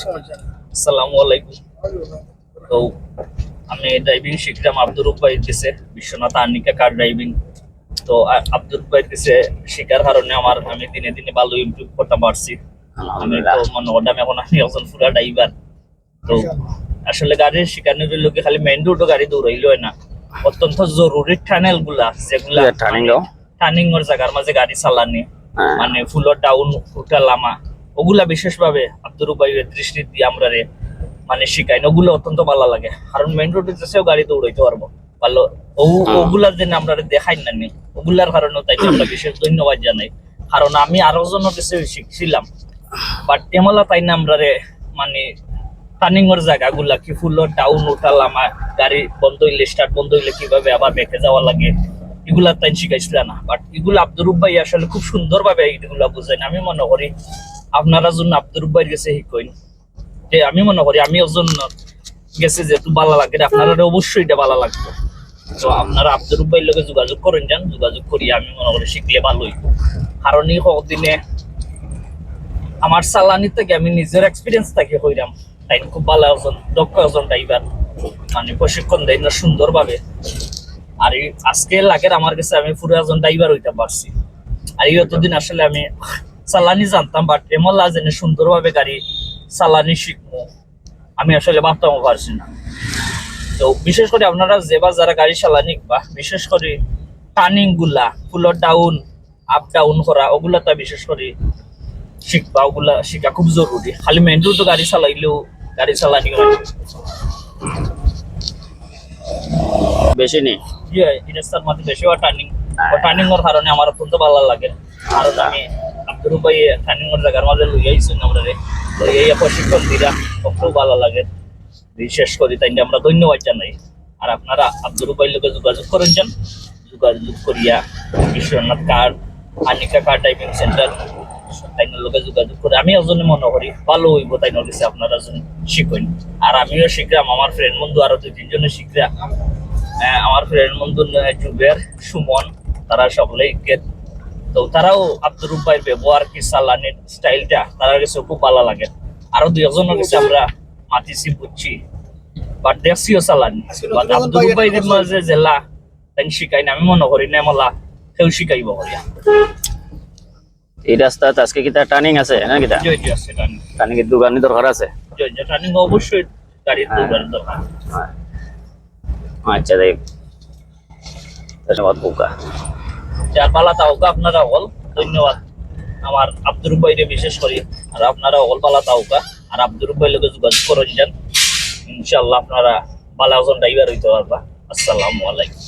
আসসালামু আলাইকুম। তো আমি ড্রাইভিং শিখলাম আব্দুর বিশ্বনাথ আর্নিকা কার ড্রাইভিং তো আব্দুর শেখার কারণে আমার আমি দিনে দিনে ভালো ইমপ্রুভ করতে পারছি। আমি তো মনে করলাম এখন আমি একজন পুরা ড্রাইভার তো আসলে গাড়ির শেখানোর লোকে খালি মেইন রোডও গাড়ি দৌড়াইল না। অত্যন্ত জরুরি টানেলগুলা যেগুলা turning টার্নিং এর জায়গার মাঝে গাড়ি চালানি। হ্যাঁ। মানে ফুলর ডাউন উঠা লামা ওগুলা বিশেষভাবে আব্দুর উপায়ের দৃষ্টি দিয়ে আমরা রে মানে শিখাই ওগুলো অত্যন্ত ভালো লাগে। কারণ মেইন রোডে যেসেও গাড়ি দৌড়াইতে পারব। ভালো হ্যাঁ। ওগুলার জন্য আমরা দেখাই না নি ওগুলার কারণে তাই আমরা বিশেষ ধন্যবাদ জানাই। কারণ আমি আরও জনের কাছে শিখছিলাম বাট তেমলা তাই না আমরা রে মানে টার্নিং এর জায়গাগুলা কি ফুলর ডাউন উঠা লামা গাড়ি বন্ধ হইলে স্টার্ট বন্ধ হইলে কীভাবে আবার বেঁকে যাওয়া লাগে এগুলা তাই শিখাইছিল না বাট এগুলো আব্দুর ভাই আসলে খুব সুন্দর ভাবে এগুলা বুঝাইন। আমি মনে করি আপনারা জন্য আব্দুর ভাইয়ের গেছে শিখইন যে আমি মনে করি আমি ওজন গেছে যেহেতু ভালো লাগে আপনারা অবশ্যই এটা ভালো লাগতো তো আপনারা আব্দুর ভাইয়ের লগে যোগাযোগ করেন যান, যোগাযোগ করি আমি মনে করি শিখলে ভালো হইব কারণ এই দিনে আমার চালানি থেকে আমি নিজের এক্সপিরিয়েন্স থেকে হইলাম তাই খুব ভালো একজন, দক্ষ একজন ড্রাইভার মানে প্রশিক্ষণ দেয় না সুন্দরভাবে। আর আজকে লাগের আমার কাছে আমি পুরো একজন ড্রাইভার হইতে পারছি। আর এতদিন আসলে আমি চালানি জানতাম বাট এমন যে সুন্দরভাবে গাড়ি চালানি শিখব। আমি আসলে ভাবতামও পারছি না। তো বিশেষ করে আপনারা যেবার যারা গাড়ি চালানি বা বিশেষ করে টার্নিংগুলা ফুলর ডাউন আপ ডাউন করা ওগুলা তা বিশেষ করে শিখবা, ওগুলা শিখা খুব জরুরি। খালি মেন রোড গাড়ি চালাইলেও গাড়ি চালানি। বেশি নেই। ইয়ে রাস্তার মধ্যে বেশি টার্নিং টার্নিং এর কারণে আমার অত্যন্ত ভালো লাগে। কারণ আমি আব্দুর ভাই টার্নিং এর জায়গার মাঝে আমরা রে। প্রশিক্ষণ খুব ভালো লাগে। বিশেষ করে, তাই আমরা ধন্যবাদ জানাই। আর আপনারা ভাইয়ের লোকে যোগাযোগ করেন যান। যোগাযোগ করিয়া Biswanath card, Anika car typing centre তাইনের লোকে যোগাযোগ করে আমি ওজনে মনে করি ভালো হইব, তাই নগেছে আপনারা শিখুন। আর আমিও শিখলাম, আমার ফ্রেন্ড বন্ধু আরও দুই তিনজনে শিখলাম। আমার ফ্রেন্ড বন্ধু জুবের সুমন তারা সকলেই গেট তো তারাও আব্দুর ভাইয়ের ব্যবহার কি চালানির স্টাইলটা তারা কাছে খুব ভালো লাগে। আরও দুই একজনের কাছে আমরা মাতিছি বুঝছি। বাট দেখছিও বাট আব্দুর মাঝে জেলা তাই শিখাই না আমি মনে করি না মলা কেউ শিখাইব করিয়া এই রাস্তাত আজকে কিতা টার্নিং আছে না কিতা জয় জয় আছে টার্নিং টার্নিং এর দোকানি দরকার আছে? জয় জয় টার্নিং অবশ্যই গাড়ির হ্যাঁ। দৌড়ানোর দরকার। হ্যাঁ। আচ্ছা দেখ। ধন্যবাদ বুকা। যার পালা তাওকা আপনারা হল। ধন্যবাদ। আমার আব্দুর ভাইরে বিশেষ করি। আর আপনারা হল পালা তাওকা আর আব্দুর ভাই লোকে যোগাযোগ করেন যান ইনশাল্লাহ আপনারা ভালো একজন ড্রাইভার হইতে পারবা। আসসালামু আলাইকুম।